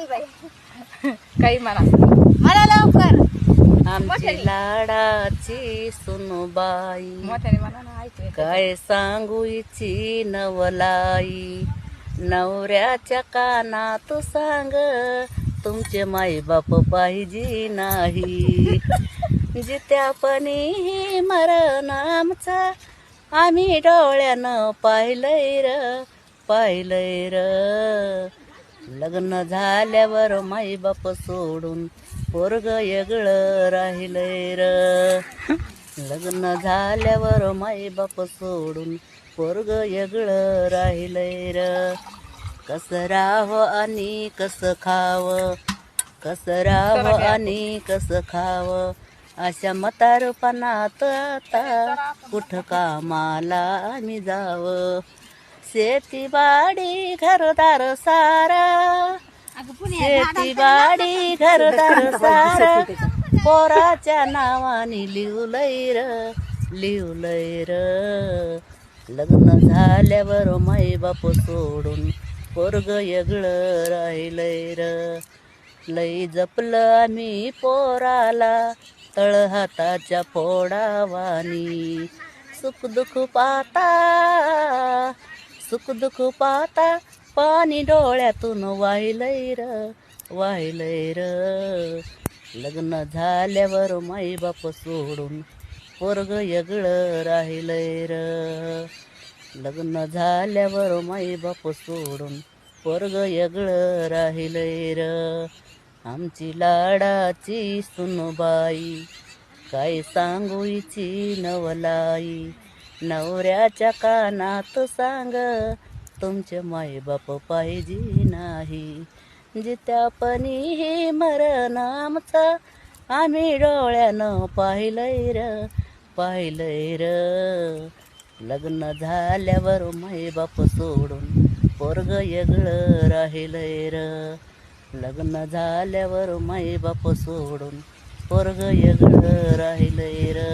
काही म्हणा. मला लवकर. आमची लाडाची सुनबाई मोठ्याने म्हणा ना ऐकू. काय सांगू इची नवलाई. नवऱ्याच्या कानात सांग तुमचे माई बाप पाहिजे नाही. जित्यापणी मरण आमचा आम्ही डोळ्यानं पाहिलंय र पाहिलंय र. लग्न झाल्यावर माई बाप सोडून पोरग येगळं राहिलंय र. लग्न झाल्यावर माई बाप सोडून पोरग येगळं राहिलंय र. कसं राहावं आणि कसं खावं कसं राहावं आणि कसं खावं अशा म्हातारपणात आता कुठं कामाला आम्ही जावं. शेतीबाडी घरदार सारा. शेतीबाडी घरदार सारा. पोराच्या नावाने लिवलंय र लिवलंय र. लग्न झाल्यावर माई बाप सोडून पोरग येगळं राहिलंय र. लई जपलं आम्ही पोराला तळ हाताच्या फोडावानी. सुख दुःख पाता सुख दुख पाहता पाणी डोळ्यातून वाहिलंय र वाहिलंय र. लग्न झाल्यावर माई बाप सोडून पोरग यगळ राहिलंय र. लग्न झाल्यावर माई बाप सोडून पोरग यगळ राहिलंय र. आमची लाडाची सुनबाई काय सांगू हिची नवलाई? नवऱ्याच्या कानात सांग तुमचे मायबाप पाहिजे नाही. जित्यापणी हे मरण आमचा आम्ही डोळ्यानं पाहिलंय र पाहिलंय र. लग्न झाल्यावर मायबाप सोडून पोरग येगळं राहिलंय र. लग्न झाल्यावर मायबाप सोडून पोरग येगळं राहिलंय र.